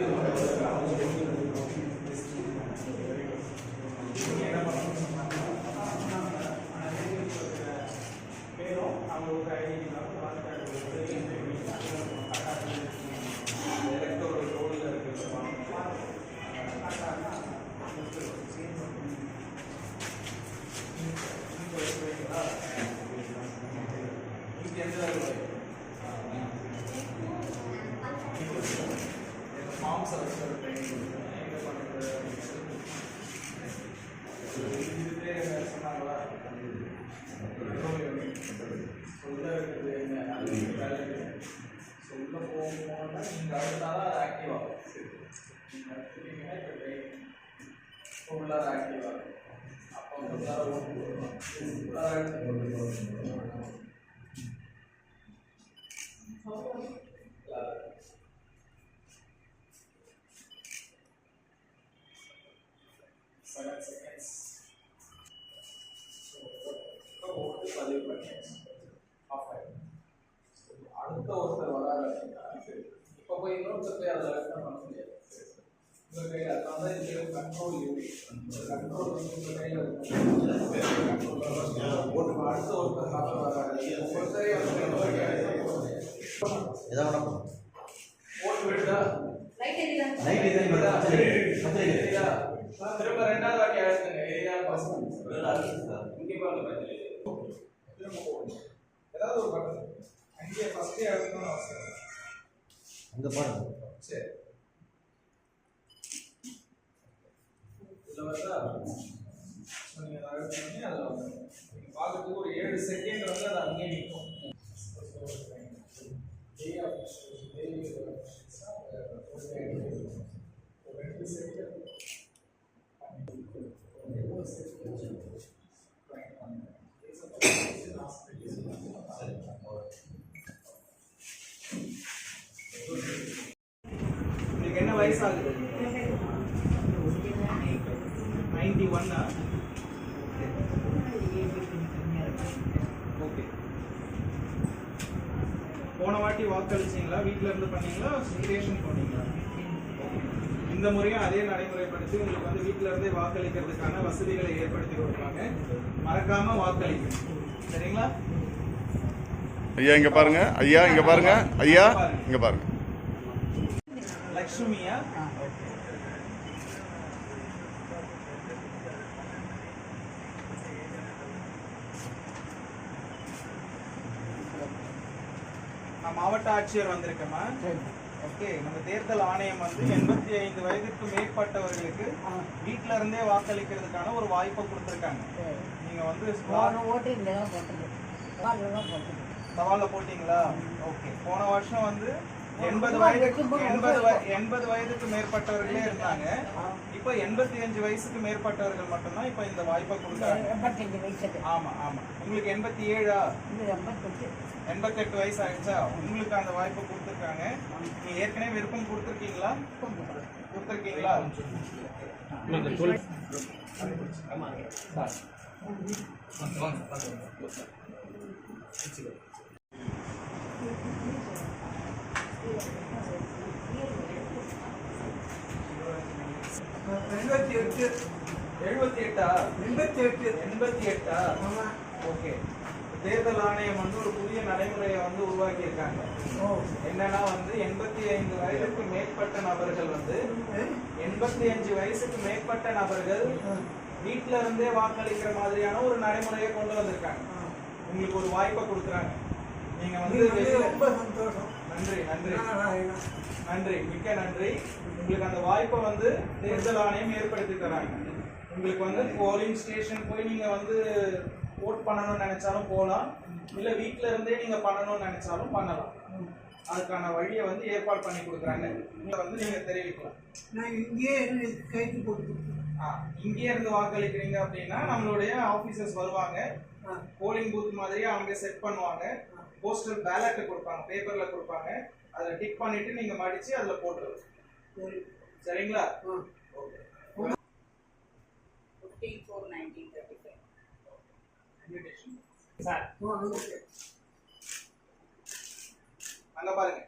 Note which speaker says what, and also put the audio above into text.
Speaker 1: Thank you. சொல்ல போகும்போது நீங்கள் அடுத்தாதான் அது ஆக்டிவ் ஆகும் நீங்கள் அடுத்துட்டீங்கன்னா இப்போ ட்ரெயின் உள்ளார ஆக்டிவ் ஆகும் அப்போ உள்ளார ஓட்டு போடுவோம் உள்ளார செவன் செகண்ட்ஸ் ஓட்டு பதிவு பண்ணியாச்சு ஆஃப் ஆயிடும் அடுத்த ஒருத்தர் வராரு அப்படின்னா இப்போ போய் இன்னொருத்தர் போய் அதில் ரெஃபர் பண்ண முடியாது உங்க கையில் அதனால தான் இது கண்ட்ரோல் யூனிட் கண்ட்ரோல் உங்க கையில் ஓட்டு அடுத்த ஒருத்தர் வராரு
Speaker 2: நைட்
Speaker 1: சரியா? திரும்ப ரெண்டாவது வாட்டி அழுத்துங்க ஏரியா பசங்க இங்கே பாருங்க இல்லை. திரும்ப போடுங்க. ஏதாவது ஒரு பட்டன் அங்கேயே ஃபஸ்ட்டே அழுத்தணும்னு அவசியம் இல்லை.
Speaker 2: அங்க பாருங்க
Speaker 1: சரி இதுல அழுத்தினோடனே அதுல நீங்க பார்க்கறதுக்கு ஒரு ஏழு செகண்ட் வந்து அது அங்கேயே நிற்கும் என்ன வயசு ஆகுது நைன்டி ஒன்னா ஓகே போன வாட்டி வாக்களிச்சிங்களா? வீட்டில் இருந்து பண்ணீங்களா? ஸ்டேஷன் போனீங்களா இந்த முறையும் அதே நடைமுறைப்படுத்தி உங்களுக்கு வந்து வீட்ல இருந்தே வாக்களிக்கிறதுக்கான வசதிகளை ஏற்படுத்தி கொடுப்பாங்க. மறக்காம வாக்களிங்க. சரிங்களா?
Speaker 3: ஐயா இங்க பாருங்க. ஐயா இங்க பாருங்க. ஐயா இங்க பாருங்க.
Speaker 1: லக்ஷ்மியா? நான் மாவட்ட ஆட்சியர் வந்திருக்கேம்மா. ஓகே நம்ம தேர்தல் ஆணையம் வந்து எண்பத்தி ஐந்து வயதுக்கு மேற்பட்டவர்களுக்கு வீட்ல இருந்தே வாக்களிக்கிறதுக்கான ஒரு வாய்ப்பை கொடுத்துருக்காங்க. நீங்க வந்து
Speaker 4: ஓட்டு இங்கே தான் போட்டது
Speaker 1: சவால்ல போட்டீங்களா? ஓகே போன வருஷம் வந்து எண்பது வயதுக்கு எண்பது எண்பது வயதுக்கு மேற்பட்டவர்களே இருந்தாங்க. இப்போ எண்பத்தி அஞ்சு வயசுக்கு மேற்பட்டவர்கள் மட்டும்தான் இப்போ இந்த வாய்ப்பை கொடுக்குறாங்க.
Speaker 4: எண்பத்தஞ்சு வயசுக்கு.
Speaker 1: ஆமா ஆமா. உங்களுக்கு எண்பத்தி ஏழா?
Speaker 4: எண்பத்தெட்டு.
Speaker 1: எண்பத்தெட்டு வயசு ஆயிடுச்சா உங்களுக்கு அந்த வாய்ப்பை கொடுத்துருக்காங்க. நீங்க ஏற்கனவே விருப்பம் கொடுத்துருக்கீங்களா? கொடுத்துருக்கீங்களா? எண்பத்தி எட்டு எழுபத்தி எட்டா எண்பத்தி எட்டு எண்பத்தி எட்டா ஓகே. தேர்தல் ஆணையம் வந்து ஒரு புதிய நடைமுறையை வந்து உருவாக்கி இருக்காங்க என்னன்னா வந்து எண்பத்தி ஐந்து வயதுக்கு மேற்பட்ட நபர்கள் வந்து எண்பத்தி அஞ்சு வயசுக்கு மேற்பட்ட நபர்கள் வீட்ல இருந்தே வாக்களிக்கிற மாதிரியான ஒரு நடைமுறையை கொண்டு வந்திருக்காங்க. உங்களுக்கு ஒரு வாய்ப்பை கொடுக்குறாங்க. நீங்க வந்து
Speaker 5: ரொம்ப சந்தோஷம்.
Speaker 1: நன்றி நன்றி. நன்றி மிக்க நன்றி. உங்களுக்கு அந்த வாய்ப்பை வந்து தேர்தல் ஆணையம் ஏற்படுத்தி தராங்க. உங்களுக்கு வந்து போலிங் ஸ்டேஷன் போய் நீங்க வந்து ஓட் பண்ணணும்னு நினைச்சாலும் போகலாம். இல்ல வீட்ல இருந்தே நீங்க பண்ணணும்னு நினைச்சாலும் பண்ணலாம். அதுக்கான வழியை வந்து ஏற்பாடு பண்ணி கொடுக்குறாங்க. வந்து நீங்க தெரிவிக்கலாம்.
Speaker 5: நான் இங்கேயே இருந்து கைக்கு போட்டு
Speaker 1: ஆ, இங்கேயே இருந்து வாக்களிக்கிறீங்க அப்படின்னா நம்மளுடைய ஆபீசர்ஸ் வருவாங்க. போலிங் பூத் மாதிரியே அவங்க செட் பண்ணுவாங்க. போஸ்டல் பேலட் கொடுப்பாங்க பேப்பர்ல கொடுப்பாங்க. அதுல டிக் பண்ணிட்டு நீங்க மடிச்சு அதுல போட்டுருங்க. சரிங்களா? Okay
Speaker 6: fifteen four nineteen thirty five
Speaker 1: sir அங்க பாருங்க.